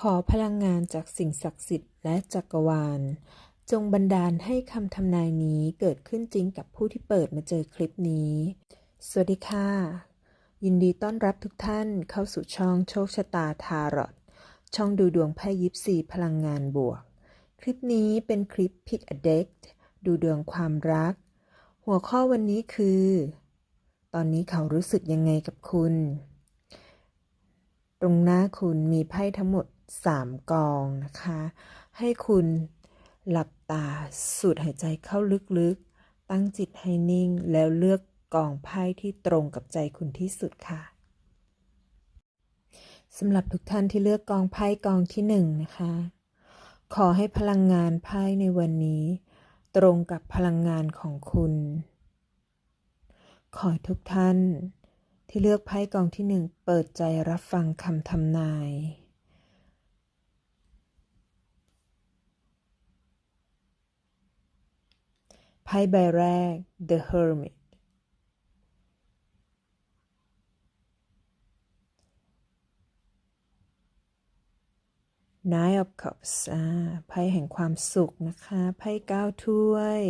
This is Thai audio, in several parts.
ขอพลังงานจากสิ่งศักดิ์สิทธิ์และจักรวาล จงบันดาลให้คำทำนายนี้เกิดขึ้นจริงกับผู้ที่เปิดมาเจอคลิปนี้ สวัสดีค่ะ ยินดีต้อนรับทุกท่านเข้าสู่ช่องโชคชะตาทารอตช่องดูดวงไพ่ยิปซีพลังงานบวก คลิปนี้เป็นคลิป Pick a Deck ดูดวงความรัก หัวข้อวันนี้คือ ตอนนี้เขารู้สึกยังไงกับคุณ ตรงหน้าคุณมีไพ่ทั้งหมด 3 กองนะคะ ให้คุณหลับตาสูดหายใจเข้าลึกๆ ตั้งจิตให้นิ่งแล้วเลือกกองไพ่ที่ตรงกับใจคุณที่สุดค่ะสำหรับทุกท่านที่เลือกกองไพ่กองที่หนึ่งนะคะ ขอให้พลังงานไพ่ในวันนี้ ตรงกับพลังงานของคุณ ขอทุกท่านที่เลือกไพ่กองที่หนึ่งเปิดใจรับฟังคำทำนาย ไพ่ใบแรก The Hermit นาย of Cups อ่าไพ่แห่งความสุขนะคะ ไพ่เก้าถ้วย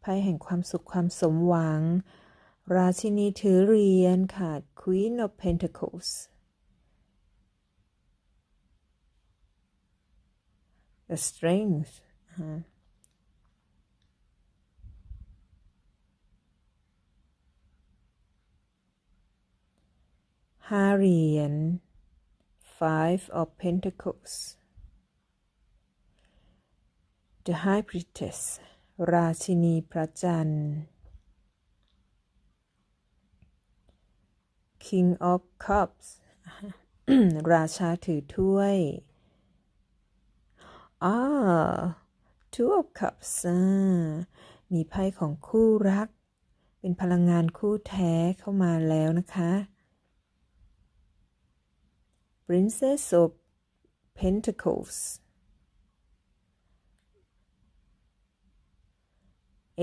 ไพ่แห่งความสุขความสมหวัง ราชินีถือเหรียญค่ะ Queen of Pentacles The Strength ห้าเหรียญ Five of Pentacles The High Priestess ราชินีพระจันทร์ King of Cups ราชาถือถ้วย อ่า Two of Cups อ่ามีไพ่ของคู่รัก เป็นพลังงานคู่แท้เข้ามาแล้วนะคะ Princess of Pentacles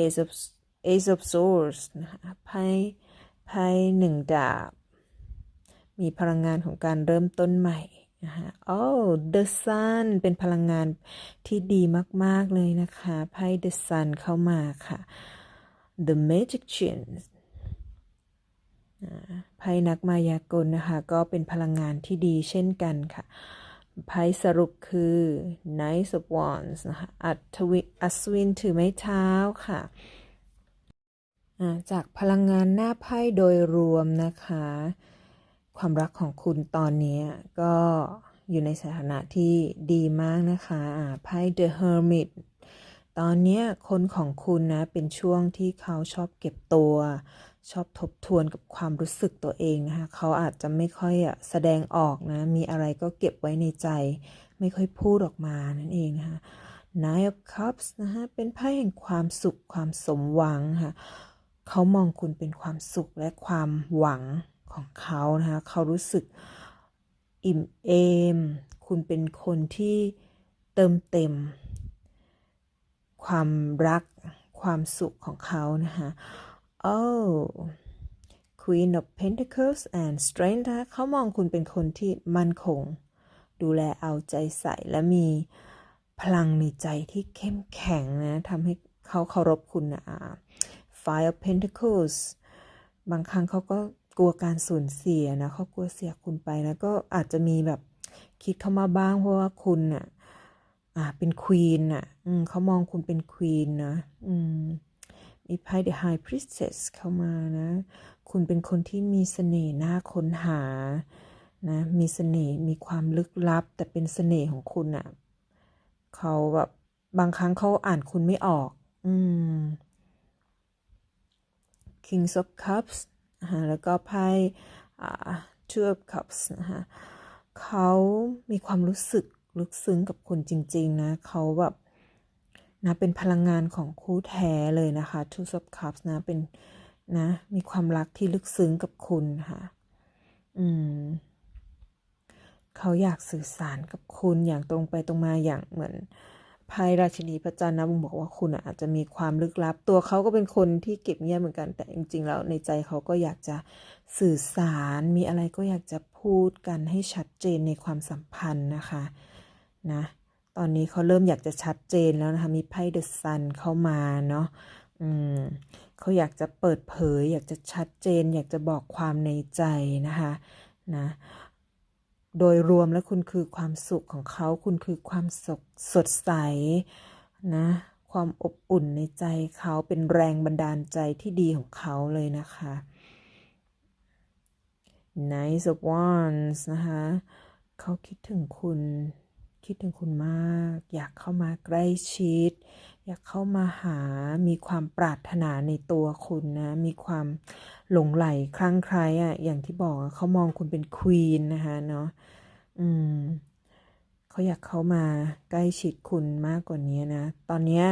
Ace of Ace of Swords นะคะไพ่ไพ่หนึ่งดาบ มีพลังงานของการเริ่มต้นใหม่นะคะโอ้ The Sun เป็นพลังงานที่ดีมาก ๆ เลยนะคะ ไพ่ The Sun เข้ามาค่ะ The Magician ไพ่นักมายากลนะคะ ก็เป็นพลังงานที่ดีเช่นกันค่ะ ไพ่สรุปคือ Knight of Wands นะคะอัศวิอัศวินถือไม้เท้าค่ะ จากพลังงานหน้าไพ่โดยรวมนะคะ ความรักของคุณตอนนี้ก็อยู่ในสถานะที่ดีมากนะคะไพ่ The Hermit ตอนนี้คนของคุณนะ เป็นช่วงที่เขาชอบเก็บตัว ชอบทบทวนกับความรู้สึกตัวเองนะคะเขาอาจจะไม่ค่อยแสดงออกนะ มีอะไรก็เก็บไว้ในใจ ไม่ค่อยพูดออกมานั่นเองนะคะ Nine of Cups นะคะเป็นไพ่แห่งความสุขความสมหวังค่ะเขามองคุณเป็นความสุขและความหวังของเขานะคะเขารู้สึกอิ่มเอม คุณเป็นคนที่เติมเต็ม ความรักความสุขของเขานะคะ oh Queen of Pentacles and Strength นะเขามองคุณเป็นคนที่มั่นคง ดูแลเอาใจใส่และมีพลังในใจที่เข้มแข็งนะทำให้เขาเคารพคุณนะ Five of Pentacles บางครั้งเขาก็กลัวการสูญเสียนะเขากลัวเสียคุณไปนะก็อาจจะมีแบบคิดเข้ามาบ้างเพราะว่าคุณอะอ่าเป็นควีนอะ อืมเขามองคุณเป็นควีนนะ อืม มีไพ่ The High Priestess เข้ามานะ คุณเป็นคนที่มีเสน่ห์น่าค้นหานะมีเสน่ห์มีความลึกลับ แต่เป็นเสน่ห์ของคุณอะเขาแบบบางครั้งเขาอ่านคุณไม่ออก อืม Kings of Cups นะแล้วก็ไพ่ Two of Cups นะคะเขามีความรู้สึกลึกซึ้งกับคุณจริง ๆ นะ เขาแบบ นะเป็นพลังงานของคู่แท้เลยนะคะ Two of Cups นะเป็นนะมีความรักที่ลึกซึ้งกับคุณค่ะ อืม เขาอยากสื่อสารกับคุณอย่างตรงไปตรงมาอย่างเหมือนไพ่ราชินีพระจันทร์นะบุมบอกว่าคุณอาจจะมีความลึกลับ ตัวเขาก็เป็นคนที่เก็บเงียบเหมือนกันแต่จริงๆแล้วในใจเขาก็อยากจะสื่อสารมีอะไรก็อยากจะพูดกันให้ชัดเจนในความสัมพันธ์นะคะ นะ ตอนนี้เขาเริ่มอยากจะชัดเจนแล้วนะคะ มีไพ่เดอะซันเข้ามาเนาะอืมเขาอยากจะเปิดเผย อยากจะชัดเจน อยากจะบอกความในใจนะคะนะโดยรวมแล้วคุณคือความสุขของเขาคุณคือความสดสดใสนะความอบอุ่นในใจเขาเป็นแรงบันดาลใจที่ดีของเขาเลยนะคะ Nice of Wands นะคะเขาคิดถึงคุณ คิดถึงคุณมาก อยากเข้ามาใกล้ชิด อยากเข้ามาหา มีความปรารถนาในตัวคุณนะ มีความหลงไหลคลั่งไคล้อะอย่างที่บอกเขามองคุณเป็นควีนนะคะเนาะ อืมเขาอยากเข้ามาใกล้ชิดคุณมากกว่านี้นะ ตอนเนี้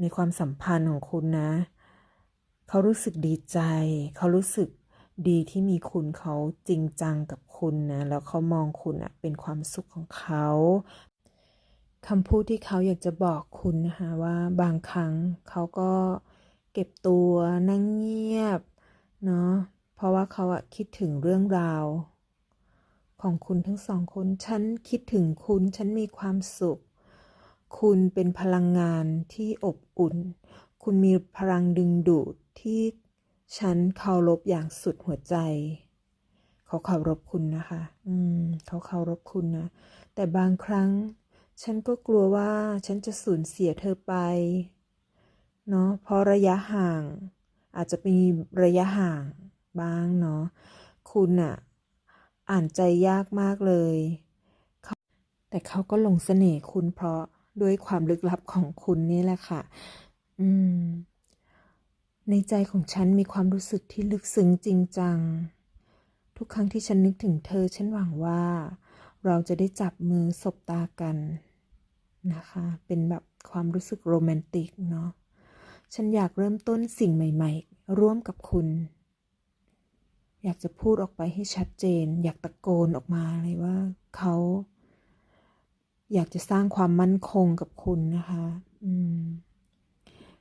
ในความสัมพันธ์ของคุณนะ เขารู้สึกดีใจ เขารู้สึก ดีที่มีคุณเขาจริงจังกับคุณนะ แล้วเขามองคุณอะเป็นความสุขของเขาคำพูดที่เขาอยากจะบอกคุณนะคะว่าบางครั้งเขาก็เก็บตัวนั่งเงียบเนาะเพราะว่าเขาอะคิดถึงเรื่องราว ของคุณทั้งสองคน ฉันคิดถึงคุณ ฉันมีความสุข คุณเป็นพลังงานที่อบอุ่น คุณมีพลังดึงดูดที่ ฉันเคารพอย่างสุดหัวใจ เขาเคารพคุณนะคะ อืม เขาเคารพคุณนะ แต่บางครั้ง ฉันก็กลัวว่าฉันจะสูญเสียเธอไป เนาะ เพราะระยะห่าง อาจจะมีระยะห่างบ้างเนาะ คุณอะอ่านใจยากมากเลยเแต่เขาก็หลงเสน่ห์คุณเพราะด้วยความลึกลับของคุณนี่แหละค่ะ อืม ในใจของฉันมีความรู้สึกที่ลึกซึ้งจริงจัง ทุกครั้งที่ฉันนึกถึงเธอ ฉันหวังว่า เราจะได้จับมือสบตากันนะคะ เป็นแบบความรู้สึกโรแมนติกเนาะ ฉันอยากเริ่มต้นสิ่งใหม่ ๆ ร่วมกับคุณ อยากจะพูดออกไปให้ชัดเจน อยากตะโกนออกมาเลยว่าเขา อยากจะสร้างความมั่นคงกับคุณนะคะ อืม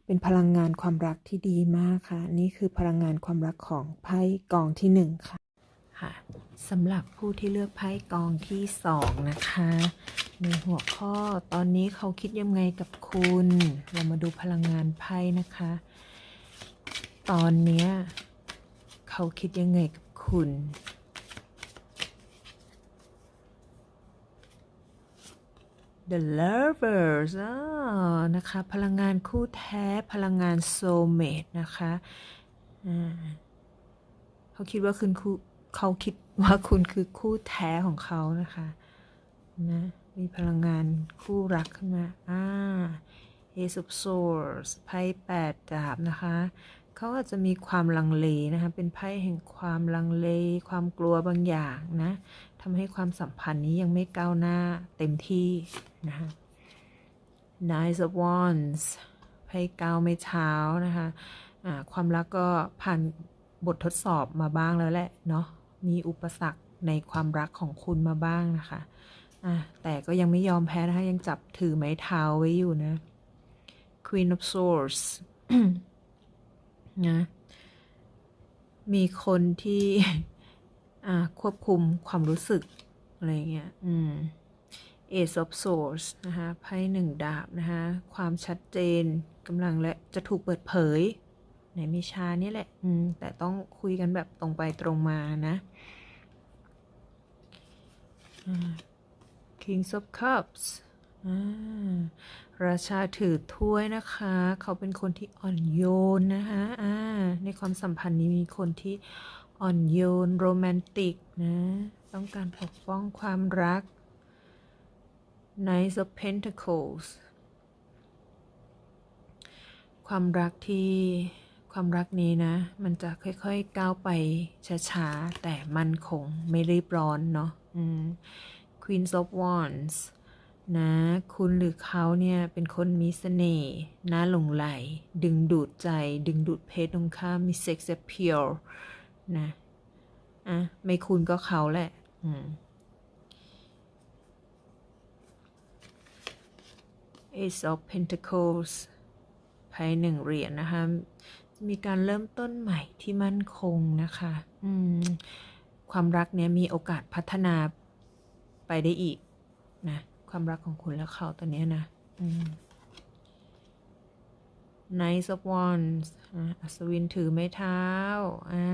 เป็นพลังงานความรักที่ดีมากค่ะ นี่คือพลังงานความรักของไพ่กองที่หนึ่งค่ะค่ะสำหรับผู้ที่เลือกไพ่กองที่สองนะคะ ในหัวข้อตอนนี้เขาคิดยังไงกับคุณ เรามาดูพลังงานไพ่นะคะ ตอนนี้เขาคิดยังไงกับคุณ The Lovers นะคะ พลังงานคู่แท้ พลังงาน Soulmate นะคะเขาคิดว่าคุณคู่เขาคิดว่าคุณคือคู่แท้ของเขานะคะ นะ มีพลังงานคู่รักขึ้นมา อ่า Ace of Swords ไพ่แปดดาบนะคะ เขาอาจจะมีความลังเลนะคะ เป็นไพ่แห่งความลังเล ความกลัวบางอย่างนะทำให้ความสัมพันธ์นี้ยังไม่ก้าวหน้าเต็มที่นะคะ Nine of Wands ไพ่ก้าวไม่เท้านะคะอ่าความรักก็ผ่านบททดสอบมาบ้างแล้วแหละเนาะ มีอุปสรรคในความรักของคุณมาบ้างนะคะะแต่ก็ยังไม่ยอมแพ้นะคะ ยังจับถือไม้เท้าไว้อยู่นะ Queen of Swords นะมีคนที่ควบคุมความรู้สึก อะไรเงี้ย อืม Ace of Swords นะคะไพ่หนึ่งดาบนะคะ ความชัดเจนกำลังและจะถูกเปิดเผย ในมิชานี่แหละ อืม แต่ต้องคุยกันแบบตรงไปตรงมานะ Kings of Cups ราชาถือถ้วยนะคะ เขาเป็นคนที่อ่อนโยนนะคะอ่าในความสัมพันธ์นี้มีคนที่อ่อนโยนโรแมนติกนะ ต้องการปกป้องความรัก Knight of Pentacles ความรักที่ความรักนี้นะ มันจะค่อยๆก้าวไปช้าๆ แต่มั่นคงไม่รีบร้อนเนาะ Queen of Wands นะ คุณหรือเขาเนี่ยเป็นคนมีเสน่ห์น่าหลงไหล ดึงดูดใจ ดึงดูดเพศตรงข้ามมี sex appeal นะอะไม่คุณก็เขาแหละ อืม Ace of Pentacles ไพ่หนึ่งเหรียญนะคะจะมีการเริ่มต้นใหม่ที่มั่นคงนะคะ อืม ความรักเนี้ยมีโอกาสพัฒนาไปได้อีกนะ ความรักของคุณและเขาตอนเนี้ยนะอืม Knight of Wands อะอัศวินถือไม้เท้า อ่า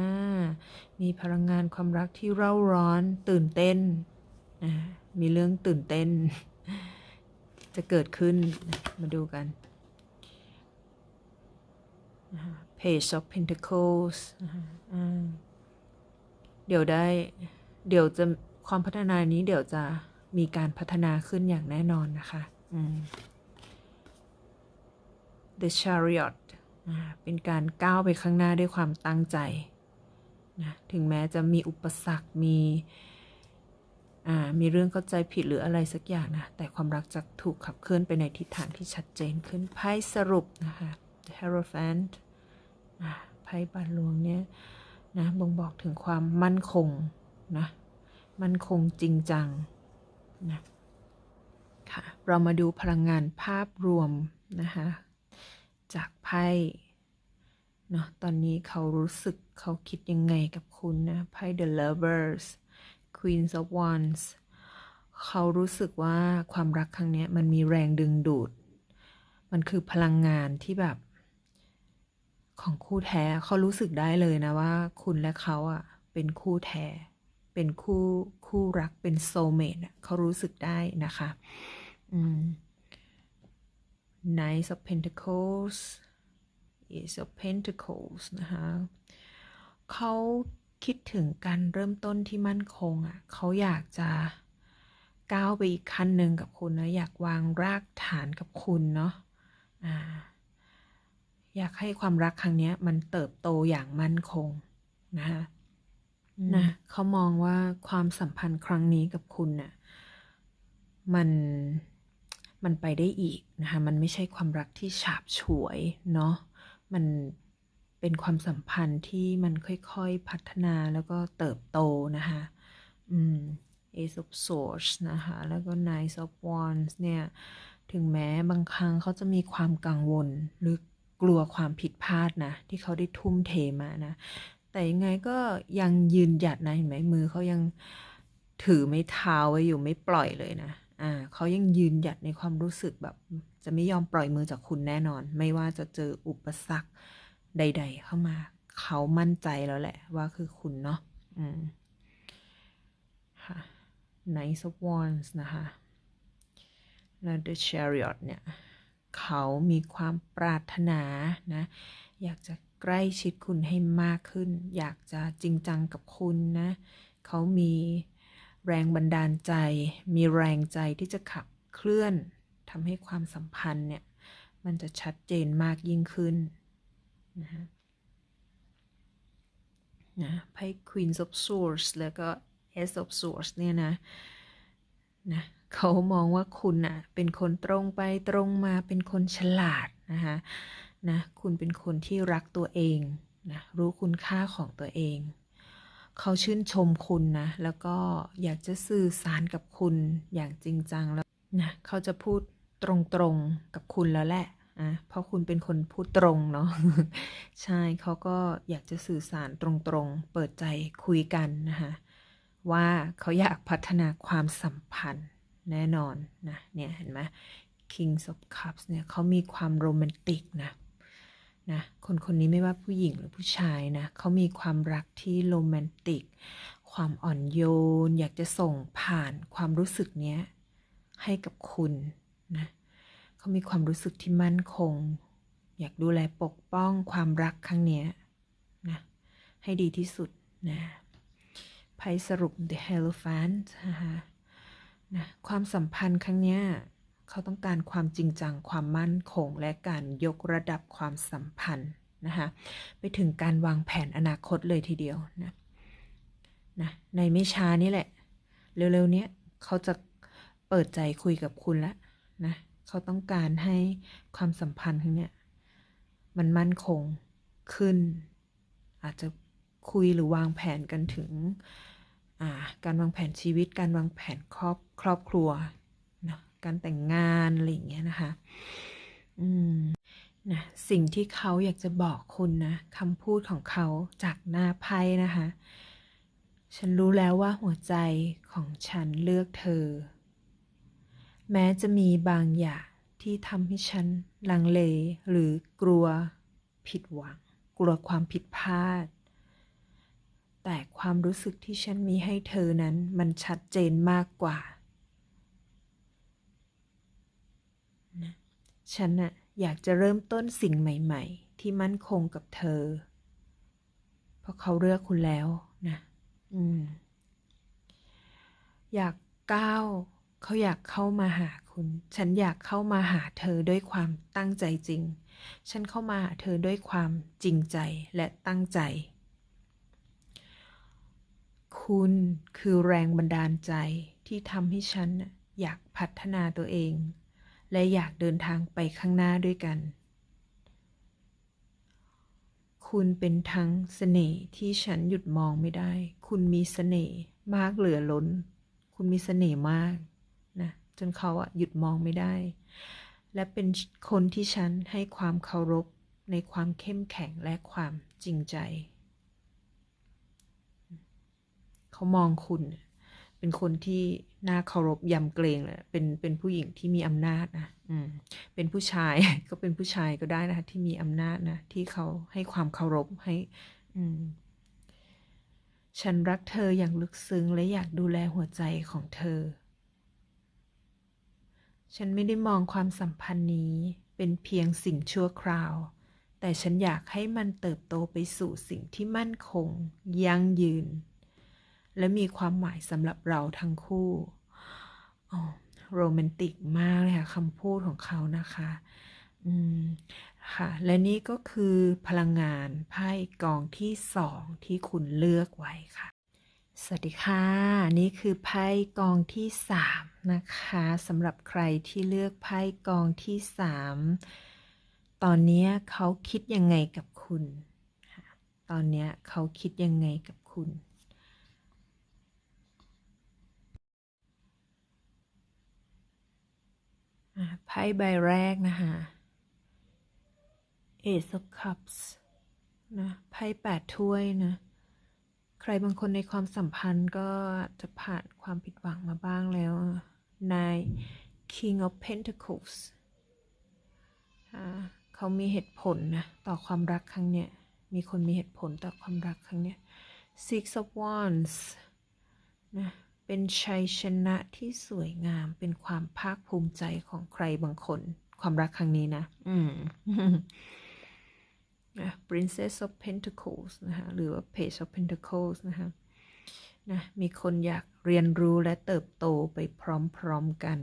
มีพลังงานความรักที่เร่าร้อนตื่นเต้นอ่ามีเรื่องตื่นเต้น จะเกิดขึ้นนะมาดูกัน Page of Pentacles นะคะอ่าเดี๋ยวได้ เดี๋ยวจะความพัฒนานี้เดี๋ยวจะ มีการพัฒนาขึ้นอย่างแน่นอนนะคะอืม The Chariot อ่าเป็นการก้าวไปข้างหน้าด้วยความตั้งใจนะถึงแม้จะมีอุปสรรค มี อ่า มีเรื่องเข้าใจผิดหรืออะไรสักอย่างนะ แต่ความรักจะถูกขับเคลื่อนไปในทิศทางที่ชัดเจนขึ้น ไพ่สรุปนะคะ The Hierophant อ่าไพ่บานหลวงเนี่ยนะ บ่งบอกถึงความมั่นคงนะ มั่นคงจริงจัง นะค่ะเรามาดูพลังงานภาพรวมนะคะจากไพ่เนาะตอนนี้เขารู้สึกเขาคิดยังไงกับคุณนะไพ่ The Lovers Queen of Wands เขารู้สึกว่าความรักครั้งนี้มันมีแรงดึงดูด มันคือพลังงานที่แบบ ของคู่แท้เขารู้สึกได้เลยนะว่า คุณและเขาอะเป็นคู่แท้ เป็นคู่คู่รักเป็นโซเมตเขารู้สึกได้นะคะ อืม Knight of Pentacles Ace of Pentacles นะคะ เขาคิดถึงการเริ่มต้นที่มั่นคงอะ เขาอยากจะก้าวไปอีกขั้นหนึ่งกับคุณนะอยากวางรากฐานกับคุณเนาะอ่า อยากให้ความรักครั้งนี้มันเติบโตอย่างมั่นคงนะคะ นะเขามองว่าความสัมพันธ์ครั้งนี้กับคุณน่ะมันมันไปได้อีกนะคะมันไม่ใช่ความรักที่ฉาบฉวยเนาะมันเป็นความสัมพันธ์ที่มันค่อยๆพัฒนาแล้วก็เติบโตนะคะอืม Ace of Swords นะคะ แล้วก็ Knight of Wands เนี่ย ถึงแม้บางครั้งเขาจะมีความกังวล หรือกลัวความผิดพลาดนะ ที่เขาได้ทุ่มเทมานะ แต่ยังไงก็ยังยืนหยัดนะเห็นไหมมือเขายังถือไม่เท้าไว้อยู่ไม่ปล่อยเลยนะ อ่าเขายังยืนหยัดในความรู้สึกแบบ จะไม่ยอมปล่อยมือจากคุณแน่นอน ไม่ว่าจะเจออุปสรรคใด ๆ เข้ามา เขามั่นใจแล้วแหละ ว่าคือคุณเนาะ อืม ค่ะ Knight of Wands นะคะ แล้ว The Chariot เนี่ย เขามีความปรารถนานะ อยากจะ ใกล้ชิดคุณให้มากขึ้น อยากจะจริงจังกับคุณนะ เขามีแรงบันดาลใจ มีแรงใจที่จะขับเคลื่อนทำให้ความสัมพันธ์เนี่ย มันจะชัดเจนมากยิ่งขึ้นนะนะไพ่ Queen of Swords แล้วก็ Ace of Swords เนี่ยนะนะเขามองว่าคุณน่ะ เป็นคนตรงไปตรงมาเป็นคนฉลาดนะคะ นะคุณเป็นคนที่รักตัวเองนะรู้คุณค่าของตัวเอง เขาชื่นชมคุณนะ แล้วก็อยากจะสื่อสารกับคุณอย่างจริงจังแล้วนะเขาจะพูดตรงๆกับคุณแล้วแหละอะเพราะคุณเป็นคนพูดตรงเนาะใช่เขาก็อยากจะสื่อสารตรงๆ เปิดใจคุยกันนะคะว่าเขาอยากพัฒนาความสัมพันธ์แน่นอนนะเนี่ยเห็นไหม Kings of Cups เนี่ยเขามีความโรแมนติกนะ นะคนคนนี้ไม่ว่าผู้หญิงหรือผู้ชายนะเขามีความรักที่โรแมนติก ความอ่อนโยน อยากจะส่งผ่านความรู้สึกเนี้ยให้กับคุณนะเขามีความรู้สึกที่มั่นคง อยากดูแลปกป้องความรักครั้งเนี้ยนะให้ดีที่สุดนะไพ่สรุป The Hierophant นะคะนะความสัมพันธ์ครั้งเนี้ย เขาต้องการความจริงจัง ความมั่นคง และการยกระดับความสัมพันธ์นะคะไปถึงการวางแผนอนาคตเลยทีเดียวนะนะในไม่ช้านี่แหละ เร็วๆนี้เขาจะเปิดใจคุยกับคุณแล้วนะเขาต้องการให้ความสัมพันธ์ครั้งเนี้ยมันมั่นคงขึ้น อาจจะคุยหรือวางแผนกันถึงการวางแผนชีวิต การวางแผนครอบครอบครัว การแต่งงานอะไรอย่างเงี้ยนะคะ อืมนะสิ่งที่เขาอยากจะบอกคุณนะคำพูดของเขาจากหน้าไพ่นะคะ ฉันรู้แล้วว่าหัวใจของฉันเลือกเธอ แม้จะมีบางอย่างที่ทำให้ฉันลังเลหรือกลัวผิดหวัง กลัวความผิดพลาด แต่ความรู้สึกที่ฉันมีให้เธอนั้นมันชัดเจนมากกว่านะ ฉันน่ะอยากจะเริ่มต้นสิ่งใหม่ ๆ ที่มั่นคงกับเธอ เพราะเขาเลือกคุณแล้วนะ อืม อยากก้าวเขาอยากเข้ามาหาคุณ ฉันอยากเข้ามาหาเธอด้วยความตั้งใจจริง ฉันเข้ามาหาเธอด้วยความจริงใจและตั้งใจ คุณคือแรงบันดาลใจที่ทำให้ฉันอยากพัฒนาตัวเอง และอยากเดินทางไปข้างหน้าด้วยกัน คุณเป็นทั้งเสน่ห์ที่ฉันหยุดมองไม่ได้ คุณมีเสน่ห์มากเหลือล้น คุณมีเสน่ห์มากนะจนเขาอะหยุดมองไม่ได้ และเป็นคนที่ฉันให้ความเคารพในความเข้มแข็งและความจริงใจ เขามองคุณเป็นคนที่ น่าเคารพยำเกรงเลย เป็น เป็นผู้หญิงที่มีอำนาจนะ อืม เป็นผู้ชายก็เป็นผู้ชายก็ได้นะคะที่มีอำนาจนะ ที่เขาให้ความเคารพให้ อืม ฉันรักเธออย่างลึกซึ้งและอยากดูแลหัวใจของเธอ ฉันไม่ได้มองความสัมพันธ์นี้เป็นเพียงสิ่งชั่วคราว แต่ฉันอยากให้มันเติบโตไปสู่สิ่งที่มั่นคง ยั่งยืน และมีความหมายสำหรับเราทั้งคู่โรแมนติกมากเลยค่ะคำพูดของเขานะคะ อืม ค่ะ และนี่ก็คือพลังงานไพ่กองที่สองที่คุณเลือกไว้ค่ะ สวัสดีค่ะ นี่คือไพ่กองที่สามนะคะสำหรับใครที่เลือกไพ่กองที่สามตอนนี้เขาคิดยังไงกับคุณ ตอนนี้เขาคิดยังไงกับคุณ อะ ไพ่ใบแรกนะคะ Ace of Cups นะไพ่แปดถ้วยนะ ใครบางคนในความสัมพันธ์ก็จะผ่านความผิดหวังมาบ้างแล้วนาย King of Pentacles อ่าเขามีเหตุผลนะ ต่อความรักครั้งเนี้ย มีคนมีเหตุผลต่อความรักครั้งเนี้ย Six of Wands นะ เป็นชัยชนะที่สวยงามเป็นความภาคภูมิใจของใครบางคน ความรักครั้งนี้นะ อืมนะ Princess of Pentacles นะคะหรือว่า Page of Pentacles นะคะนะมีคนอยากเรียนรู้และเติบโตไปพร้อมๆกัน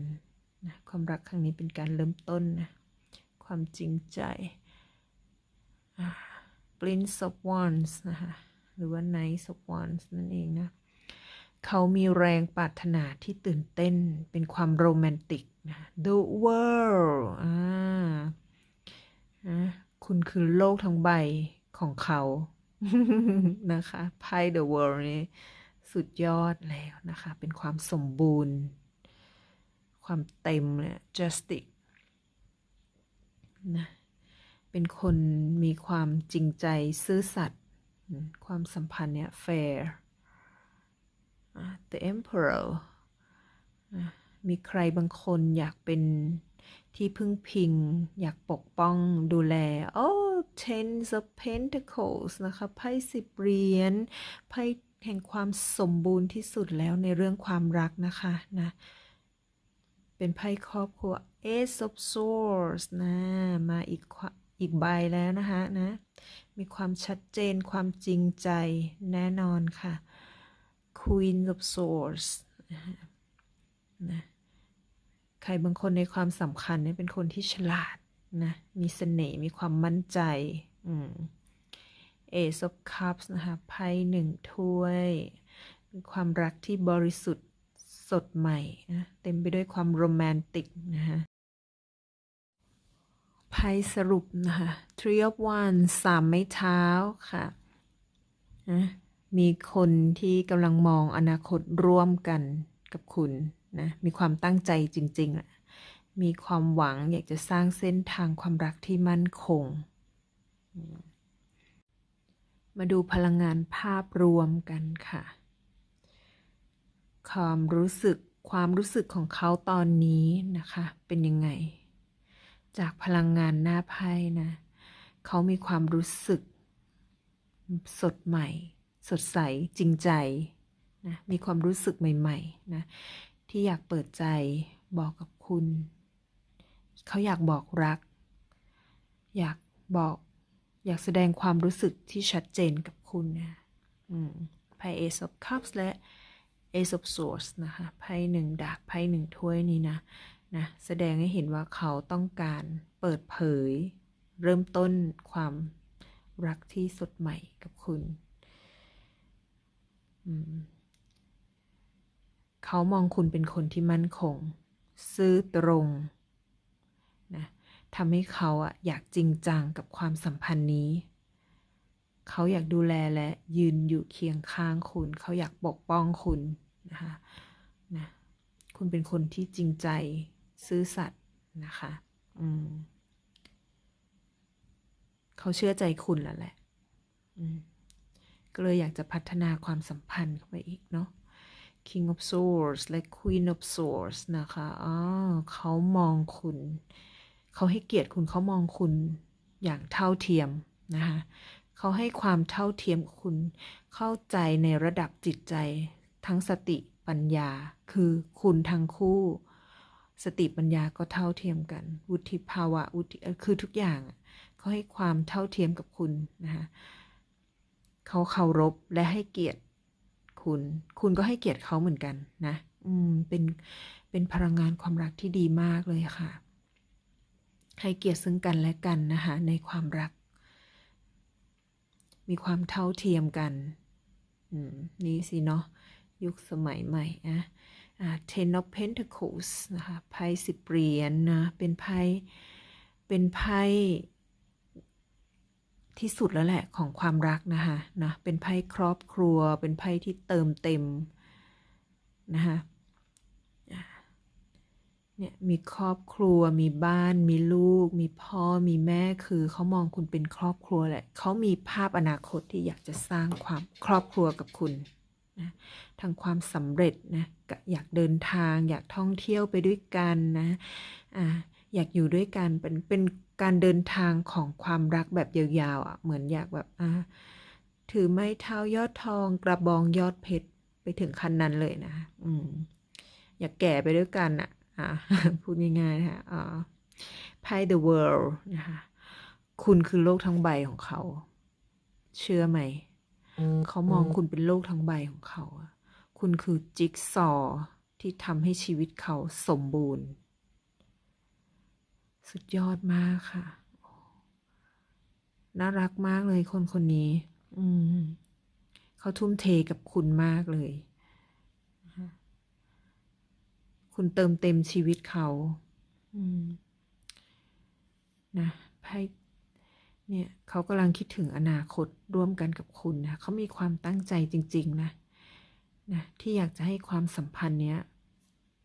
นะความรักครั้งนี้เป็นการเริ่มต้นนะความจริงใจอ่า Prince of Wands นะคะหรือว่า Knight of Wands นั่นเองนะ เขามีแรงปรารถนาที่ตื่นเต้นเป็นความโรแมนติกนะ The World อ่าคุณคือโลกทั้งใบของเขานะคะไพ่ The World นี้สุดยอดแล้วนะคะ เป็นความสมบูรณ์ ความเต็มเนี่ย justice นะเป็นคนมีความจริงใจซื่อสัตย์ความสัมพันธ์เนี่ย fair The Emperor มีใครบางคนอยากเป็นที่พึ่งพิง อยากปกป้องดูแล โอ้ Ten of Pentacles นะคะไพ่สิบเหรียญไพ่แห่งความสมบูรณ์ที่สุดแล้วในเรื่องความรักนะคะนะเป็นไพ่ครอบครัว Ace of Swords นะมาอีกอีกใบแล้วนะคะนะ มีความชัดเจนความจริงใจแน่นอนค่ะ Queen of Swords นะใครบางคนในความสำคัญเนี่ยเป็นคนที่ฉลาดนะ มีเสน่ห์มีความมั่นใจอืม Ace of Cups นะคะไพ่หนึ่งถ้วย ความรักที่บริสุทธิ์สดใหม่นะเต็มไปด้วยความโรแมนติกนะฮะไพ่สรุปนะคะ Three of Wands สามไม้เท้าค่ะนะ มีคนที่กำลังมองอนาคตร่วมกันกับคุณนะมีความตั้งใจจริงๆแหละมีความหวังอยากจะสร้างเส้นทางความรักที่มั่นคง มาดูพลังงานภาพรวมกันค่ะ ความรู้สึกความรู้สึกของเขาตอนนี้นะคะ เป็นยังไง จากพลังงานหน้าไพ่นะ เขามีความรู้สึกสดใหม่ สดใสจริงใจนะมีความรู้สึกใหม่ๆนะที่อยากเปิดใจบอกกับคุณ เขาอยากบอกรัก อยากบอกอยากแสดงความรู้สึกที่ชัดเจนกับคุณนะไพ่ Ace of Cups และ Ace of Swords นะคะไพ่หนึ่งดาบไพ่หนึ่งถ้วยนี้นะนะแสดงให้เห็นว่าเขาต้องการเปิดเผย เริ่มต้นความรักที่สดใหม่กับคุณ เขามองคุณเป็นคนที่มั่นคง ซื่อตรงนะทำให้เขาอะอยากจริงจังกับความสัมพันธ์นี้ เขาอยากดูแลและยืนอยู่เคียงข้างคุณ เขาอยากปกป้องคุณนะคะนะคุณเป็นคนที่จริงใจซื่อสัตย์นะคะอืมเขาเชื่อใจคุณแล้วแหละ อืม ก็เลยอยากจะพัฒนาความสัมพันธ์เข้าไปอีกเนาะ King of Swords และ Queen of Swords นะคะอ๋อเขามองคุณ เขาให้เกียรติคุณเขามองคุณอย่างเท่าเทียมนะคะเขาให้ความเท่าเทียมคุณ เข้าใจในระดับจิตใจ ทั้งสติปัญญา คือคุณทั้งคู่ สติปัญญาก็เท่าเทียมกัน วุฒิภาวะวุฒิคือทุกอย่าง เขาให้ความเท่าเทียมกับคุณนะคะ เขาเคารพและให้เกียรติคุณ คุณก็ให้เกียรติเขาเหมือนกันนะ อืม เป็น เป็นพลังงานความรักที่ดีมากเลยค่ะ ให้เกียรติซึ่งกันและกันนะคะในความรัก มีความเท่าเทียมกัน อืม นี่สิเนาะ ยุคสมัยใหม่อะอ่า Ten of Pentacles นะคะ ไพ่สิบเหรียญนนะ เป็นไพ่ เป็นไพ่ ที่สุดแล้วแหละของความรักนะคะนะเป็นไพ่ครอบครัว เป็นไพ่ที่เติมเต็มนะคะเนี่ยมีครอบครัวมีบ้าน มีลูก มีพ่อมีแม่คือเขามองคุณเป็นครอบครัวแหละเขามีภาพอนาคตที่อยากจะสร้างความครอบครัวกับคุณนะทางความสำเร็จนะอยากเดินทาง อยากท่องเที่ยวไปด้วยกันนะอ่า อยากอยู่ด้วยกันเป็นเป็นการเดินทางของความรักแบบยาวๆอะเหมือนอยากแบบอ่าถือไม้เท้ายอดทองกระบองยอดเพชรไปถึงขั้นนั้นเลยนะอืมอยากแก่ไปด้วยกันอะอ่าพูดง่ายๆนะคะอ่าไพ่ the world นะคะคุณคือโลกทั้งใบของเขา เชื่อไหม เขามองคุณเป็นโลกทั้งใบของเขา คุณคือจิ๊กซอที่ทำให้ชีวิตเขาสมบูรณ์ สุดยอดมากค่ะ น่ารักมากเลยคนคนนี้ อืมเขาทุ่มเทกับคุณมากเลย คุณเติมเต็มชีวิตเขา อืม นะไพ่เนี่ยเขากำลังคิดถึงอนาคตร่วมกันกับคุณนะเขามีความตั้งใจจริง ๆ นะนะที่อยากจะให้ความสัมพันธ์เนี้ย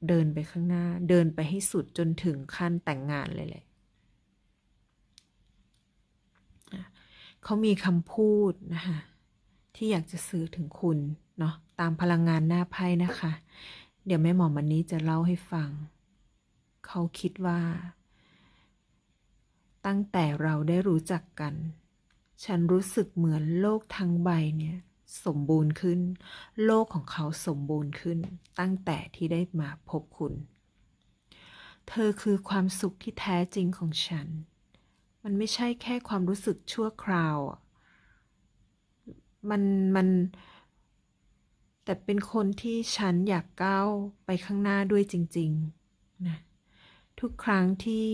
เดินไปข้างหน้า เดินไปให้สุดจนถึงขั้นแต่งงานเลยแหละเขามีคำพูดนะคะที่อยากจะสื่อถึงคุณเนาะตามพลังงานหน้าไพ่นะคะ เดี๋ยวแม่หมอมันนี้จะเล่าให้ฟัง เขาคิดว่า ตั้งแต่เราได้รู้จักกัน ฉันรู้สึกเหมือนโลกทั้งใบเนี่ย สมบูรณ์ขึ้น โลกของเขาสมบูรณ์ขึ้น ตั้งแต่ที่ได้มาพบคุณ เธอคือความสุขที่แท้จริงของฉัน มันไม่ใช่แค่ความรู้สึกชั่วคราว มันมัน แต่เป็นคนที่ฉันอยากก้าวไปข้างหน้าด้วยจริง ๆ นะทุกครั้งที่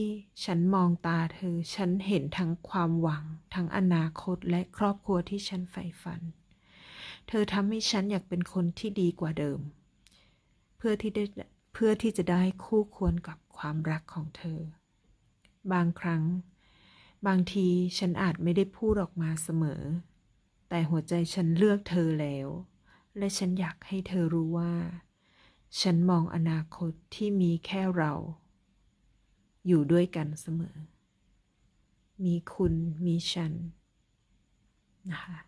ฉันมองตาเธอ ฉันเห็นทั้งความหวัง ทั้งอนาคตและครอบครัวที่ฉันใฝ่ฝัน เธอทำให้ฉันอยากเป็นคนที่ดีกว่าเดิม เพื่อที่ได้เพื่อที่จะได้คู่ควรกับความรักของเธอ บางครั้ง บางทีฉันอาจไม่ได้พูดออกมาเสมอ แต่หัวใจฉันเลือกเธอแล้ว และฉันอยากให้เธอรู้ว่า ฉันมองอนาคตที่มีแค่เรา อยู่ด้วยกันเสมอ มีคุณมีฉันนะคะ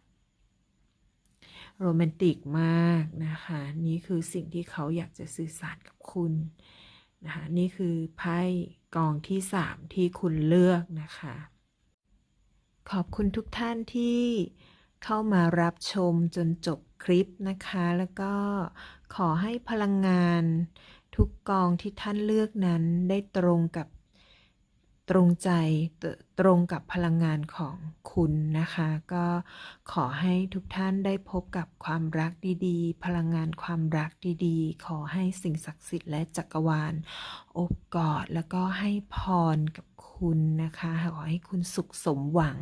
โรแมนติกมากนะคะ นี่คือสิ่งที่เขาอยากจะสื่อสารกับคุณนะคะนี่คือไพ่กองที่สามที่คุณเลือกนะคะ ขอบคุณทุกท่านที่เข้ามารับชมจนจบคลิปนะคะ แล้วก็ขอให้พลังงานทุกกองที่ท่านเลือกนั้นได้ตรงกับ ตรงใจตรงกับพลังงานของคุณนะคะ ก็ขอให้ทุกท่านได้พบกับความรักดีๆ พลังงานความรักดีๆ ขอให้สิ่งศักดิ์สิทธิ์และจักรวาลอบกอดแล้วก็ให้พรกับคุณนะคะ ขอให้คุณสุขสมหวัง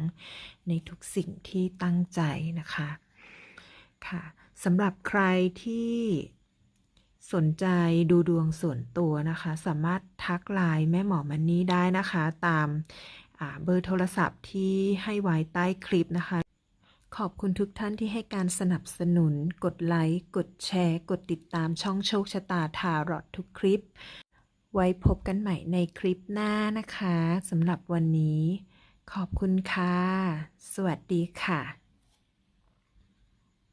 ในทุกสิ่งที่ตั้งใจนะคะค่ะสำหรับใครที่ สนใจดูดวงส่วนตัวนะคะ สามารถทักไลน์แม่หมอมันนี่ได้นะคะ ตามาเบอร์โทรศัพท์ที่ให้ไว้ใต้คลิปนะคะ ขอบคุณทุกท่านที่ให้การสนับสนุน กดไลค์ กดแชร์ กดติดตามช่องโชคชะตาทารอดทุกคลิป ไว้พบกันใหม่ในคลิปหน้านะคะสำหรับวันนี้ ขอบคุณค่ะ สวัสดีค่ะ